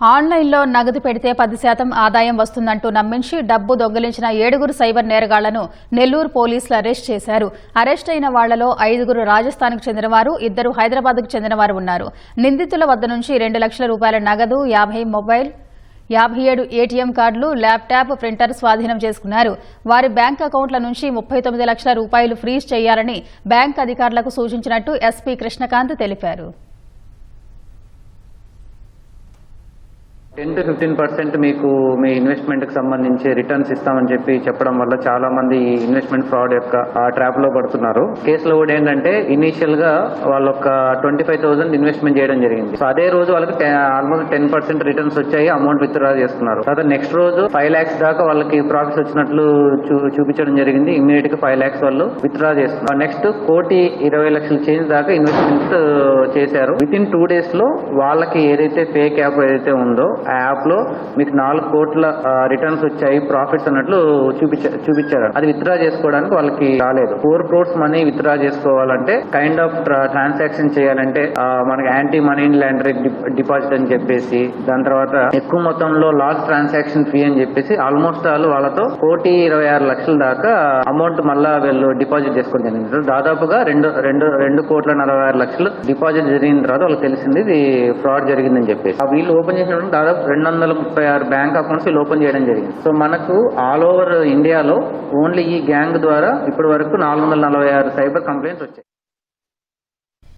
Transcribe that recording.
ఆన్లైన్లో నగదు పెడితే పది శాతం ఆదాయం వస్తుందంటూ నమ్మించి డబ్బు దొంగిలించిన ఏడుగురు సైబర్ నేరగాళ్ళను నెల్లూరు పోలీసులు అరెస్ట్ చేశారు. అరెస్ట్ అయిన వాళ్ళలో ఐదుగురు రాజస్థాన్కు చెందినవారు ఇద్దరు హైదరాబాద్కు చెందినవారు ఉన్నారు. నిందితుల వద్ద నుంచి రెండు లక్షల రూపాయల నగదు యాభై మొబైల్ యాభై ఏడు ఏటీఎం కార్డులు ల్యాప్టాప్ ప్రింటర్ స్వాధీనం చేసుకున్నారు. వారి బ్యాంక్ అకౌంట్ల నుంచి ముప్పై తొమ్మిది లక్షల రూపాయలు ఫ్రీజ్ చేయాలని బ్యాంక్ అధికారులకు సూచించినట్టు ఎస్పీ కృష్ణకాంత్ తెలిపారు. టెన్ టు ఫిఫ్టీన్ పర్సెంట్ మీకు మీ ఇన్వెస్ట్మెంట్కి సంబంధించి రిటర్న్స్ ఇస్తామని చెప్పి చెప్పడం వల్ల చాలా మంది ఇన్వెస్ట్మెంట్ ఫ్రాడ్ యొక్క ఆ ట్రాప్లో పడుతున్నారు. కేసులో కూడా ఏంటంటే ఇనీషియల్గా వాళ్ళ ఒక ట్వంటీ ఫైవ్ థౌసండ్ ఇన్వెస్ట్మెంట్ చేయడం జరిగింది. సో అదే రోజు వాళ్ళకి ఆల్మోస్ట్ టెన్ పర్సెంట్ రిటర్న్స్ వచ్చాయి అమౌంట్ విత్డ్రా చేస్తున్నారు. తర్వాత నెక్స్ట్ రోజు ఫైవ్ లాక్స్ దాకా వాళ్ళకి ప్రాఫిట్స్ వచ్చినట్లు చూ- చూపించడం జరిగింది. ఇమీడియట్గా ఫైవ్ లాక్స్ వాళ్ళు విత్డ్రా చేస్తున్నారు. నెక్స్ట్ కోటి ఇరవై లక్షల చేంజ్ దాకా ఇన్వెస్ట్మెంట్ uh, చేశారు. విత్ ఇన్ టూ డేస్లో వాళ్ళకి ఏదైతే పే క్యాప్ ఏదైతే ఉందో ఆ యాప్లో మీకు నాలుగు కోట్ల రిటర్న్స్ వచ్చాయి ప్రాఫిట్స్ అన్నట్లు చూపించ చూపించారు. అది విత్డ్రా చేసుకోవడానికి వాళ్ళకి రాలేదు. ఫోర్ క్రోర్స్ మనీ విత్డ్రా చేసుకోవాలంటే కైండ్ ఆఫ్ ట్రాన్సాక్షన్ చేయాలంటే మనకి యాంటీ మనీ లాండరింగ్ డిపాజిట్ అని చెప్పేసి దాని తర్వాత ఎక్కువ మొత్తంలో లాస్ ట్రాన్సాక్షన్ ఫీ అని చెప్పేసి ఆల్మోస్ట్ ఆల్ వాళ్ళతో కోటి ఇరవై ఆరు లక్షల దాకా అమౌంట్ మళ్ళా వీళ్ళు డిపాజిట్ చేసుకుని జరిగింది. దాదాపుగా రెండు రెండు రెండు కోట్ల నలభై ఆరు లక్షలు డిపాజిట్ జరిగిన తర్వాత వాళ్ళకి తెలిసింది ఇది ఫ్రాడ్ జరిగిందని చెప్పేసి. ఆ వీళ్ళు ఓపెన్ చేసిన దాదాపు రెండు వందల ముప్పై ఆరు బ్యాంక్ అకౌంట్స్ ఓపెన్ చేయడం జరిగింది. సో మనకు ఆల్ ఓవర్ ఇండియాలో ఓన్లీ ఈ గ్యాంగ్ ద్వారా ఇప్పటి వరకు నాలుగు వందల నలభై ఆరు సైబర్ కంప్లైంట్స్ వచ్చాయి.